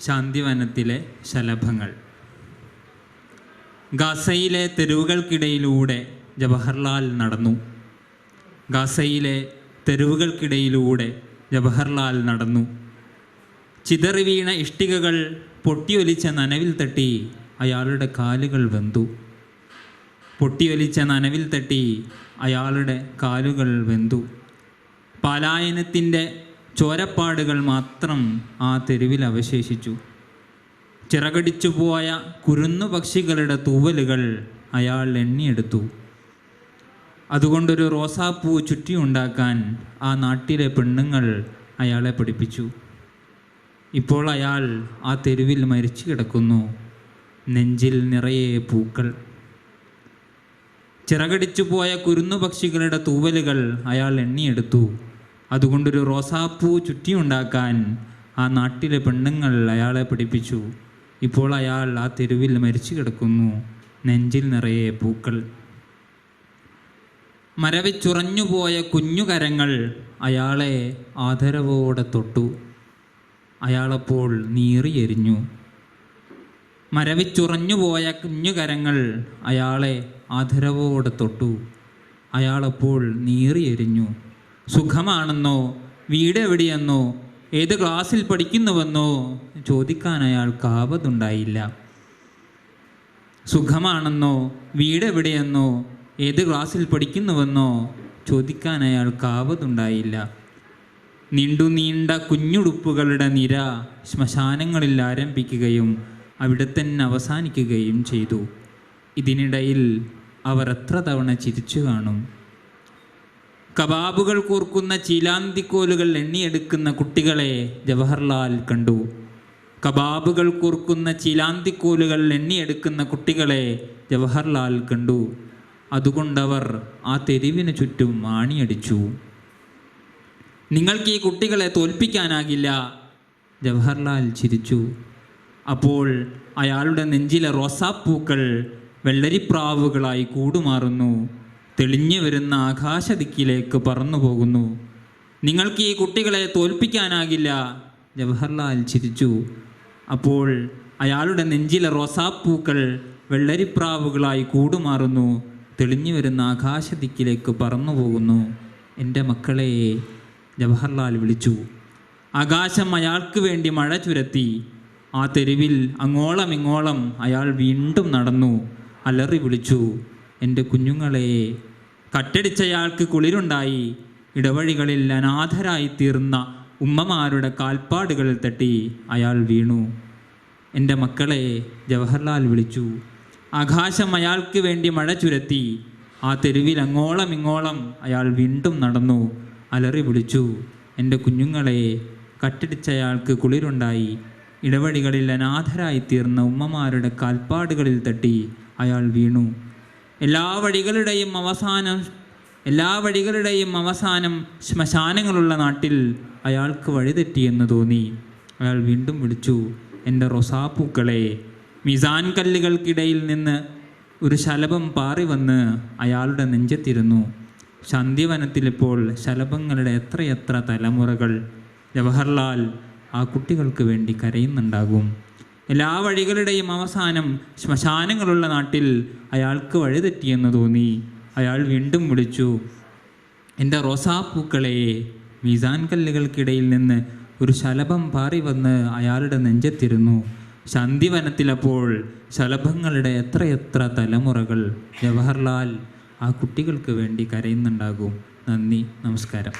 ശാന്തിവനത്തിലെ ശലഭങ്ങൾ. ഗാസയിലെ തെരുവുകൾക്കിടയിലൂടെ ജവഹർലാൽ നടന്നു. ഗാസയിലെ തെരുവുകൾക്കിടയിലൂടെ ജവഹർലാൽ നടന്നു. ചിതറി വീണ ഇഷ്ടികകൾ പൊട്ടിയൊലിച്ച നനവിൽ തട്ടി അയാളുടെ കാലുകൾ വെന്തു. പൊട്ടിയൊലിച്ച നനവിൽ തട്ടി അയാളുടെ കാലുകൾ വെന്തു. പലായനത്തിന്റെ ചോരപ്പാടുകൾ മാത്രം ആ തെരുവിൽ അവശേഷിച്ചു. ചിറകടിച്ചു പോയ കുരുന്നു പക്ഷികളുടെ തൂവലുകൾ അയാൾ എണ്ണിയെടുത്തു. അതുകൊണ്ടൊരു റോസാപ്പൂ ചുറ്റിയുണ്ടാക്കാൻ ആ നാട്ടിലെ പെണ്ണുങ്ങൾ അയാളെ പഠിപ്പിച്ചു. ഇപ്പോൾ അയാൾ ആ തെരുവിൽ മരിച്ചു കിടക്കുന്നു. നെഞ്ചിൽ നിറയെ പൂക്കൾ. ചിറകടിച്ചു പോയ കുരുന്നു പക്ഷികളുടെ തൂവലുകൾ അയാൾ എണ്ണിയെടുത്തു. അതുകൊണ്ടൊരു റോസാപ്പൂ ചുറ്റിയുണ്ടാക്കാൻ ആ നാട്ടിലെ പെണ്ണുങ്ങൾ അയാളെ പഠിപ്പിച്ചു. ഇപ്പോൾ അയാൾ ആ തെരുവിൽ മരിച്ചു കിടക്കുന്നു. നെഞ്ചിൽ നിറയെ പൂക്കൾ. മരവിച്ചുറഞ്ഞുപോയ കുഞ്ഞുകരങ്ങൾ അയാളെ ആദരവോടെ തൊട്ടു. അയാളപ്പോൾ നീറിയെരിഞ്ഞു. മരവിച്ചുറഞ്ഞുപോയ കുഞ്ഞുകരങ്ങൾ അയാളെ ആദരവോടെ തൊട്ടു. അയാളപ്പോൾ നീറിയെരിഞ്ഞു. സുഖമാണെന്നോ? വീട് എവിടെയെന്നോ? ഏത് ക്ലാസ്സിൽ പഠിക്കുന്നുവെന്നോ? ചോദിക്കാൻ അയാൾക്ക് ആവതുണ്ടായില്ല. സുഖമാണെന്നോ? വീട് എവിടെയെന്നോ? ഏത് ക്ലാസ്സിൽ പഠിക്കുന്നുവെന്നോ? ചോദിക്കാൻ അയാൾക്ക് ആവതുണ്ടായില്ല. നീണ്ടു നീണ്ട കുഞ്ഞുടുപ്പുകളുടെ നിര ശ്മശാനങ്ങളിൽ ആരംഭിക്കുകയും അവിടെ തന്നെ അവസാനിക്കുകയും ചെയ്തു. ഇതിനിടയിൽ അവർ എത്ര തവണ ചിരിച്ചു കാണും. കബാബുകൾ കൂർക്കുന്ന ചീലാന്തിക്കോലുകൾ എണ്ണിയെടുക്കുന്ന കുട്ടികളെ ജവഹർലാൽ കണ്ടു. കബാബുകൾ കൂർക്കുന്ന ചീലാന്തിക്കോലുകൾ എണ്ണിയെടുക്കുന്ന കുട്ടികളെ ജവഹർലാൽ കണ്ടു. അതുകൊണ്ടവർ ആ തെരുവിന് ചുറ്റും ആണിയടിച്ചു. നിങ്ങൾക്ക് ഈ കുട്ടികളെ തോൽപ്പിക്കാനാകില്ല ജവഹർലാൽ ചിരിച്ചു. അപ്പോൾ അയാളുടെ നെഞ്ചിലെ റോസാപ്പൂക്കൾ വെള്ളരിപ്രാവുകളായി കൂടുമാറുന്നു. തെളിഞ്ഞു വരുന്ന ആകാശദിക്കിലേക്ക് പറന്നു പോകുന്നു. നിങ്ങൾക്ക് ഈ കുട്ടികളെ തോൽപ്പിക്കാനാകില്ല. ജവഹർലാൽ ചിരിച്ചു. അപ്പോൾ അയാളുടെ നെഞ്ചിലെ റോസാപ്പൂക്കൾ വെള്ളരിപ്രാവുകളായി കൂടുമാറുന്നു. തെളിഞ്ഞു വരുന്ന ആകാശദിക്കിലേക്ക് പറന്നു പോകുന്നു. എന്റെ മക്കളെ ജവഹർലാൽ വിളിച്ചു. ആകാശം അയാൾക്ക് വേണ്ടി മഴ ചുരത്തി. ആ തെരുവിൽ അങ്ങോളം ഇങ്ങോളം അയാൾ വീണ്ടും നടന്നു. അലറി വിളിച്ചു. എന്റെ കുഞ്ഞുങ്ങളെ കട്ടടിച്ചയാൾക്ക് കുളിരുണ്ടായി. ഇടവഴികളിൽ അനാഥരായി തീർന്ന ഉമ്മമാരുടെ കാൽപ്പാടുകളിൽ തട്ടി അയാൾ വീണു. എന്റെ മക്കളെ ജവഹർലാൽ വിളിച്ചു. ആകാശം അയാൾക്ക് വേണ്ടി മഴ ചുരത്തി. ആ തെരുവിൽ അങ്ങോളം ഇങ്ങോളം അയാൾ വീണ്ടും നടന്നു അലറി വിളിച്ചു. എന്റെ കുഞ്ഞുങ്ങളെ കട്ടിടിച്ചയാൾക്ക് കുളിരുണ്ടായി. ഇടവഴികളിൽ അനാഥരായി തീർന്ന ഉമ്മമാരുടെ കാൽപ്പാടുകളിൽ തട്ടി അയാൾ വീണു. എല്ലാ വഴികളുടെയും അവസാനം എല്ലാ വഴികളുടെയും അവസാനം ശ്മശാനങ്ങളുള്ള നാട്ടിൽ അയാൾക്ക് വഴിതെറ്റിയെന്ന് തോന്നി. അയാൾ വീണ്ടും വിളിച്ചു എന്റെ റൊസാപ്പൂക്കളെ മിസാൻ കല്ലുകൾക്കിടയിൽ നിന്ന് ഒരു ശലഭം പാറി വന്ന് അയാളുടെ നെഞ്ചത്തിരുന്നു. ശാന്തിവനത്തിലിപ്പോൾ ശലഭങ്ങളുടെ എത്രയെത്ര തലമുറകൾ ജവഹർലാൽ ആ കുട്ടികൾക്ക് വേണ്ടി കരയുന്നുണ്ടാകും. എല്ലാ വഴികളുടെയും അവസാനം ശ്മശാനങ്ങളുള്ള നാട്ടിൽ അയാൾക്ക് വഴിതെറ്റിയെന്ന് തോന്നി. അയാൾ വീണ്ടും വിളിച്ചു എന്റെ റോസാപ്പൂക്കളെ മീസാൻ കല്ലുകൾക്കിടയിൽ നിന്ന് ഒരു ശലഭം പാറി വന്ന് അയാളുടെ നെഞ്ചത്തിരുന്നു. ശാന്തിവനത്തിലപ്പോൾ ശലഭങ്ങളുടെ എത്രയെത്ര തലമുറകൾ ജവഹർലാൽ ആ കുട്ടികൾക്ക് വേണ്ടി കരയുന്നുണ്ടാകും. നന്ദി നമസ്കാരം.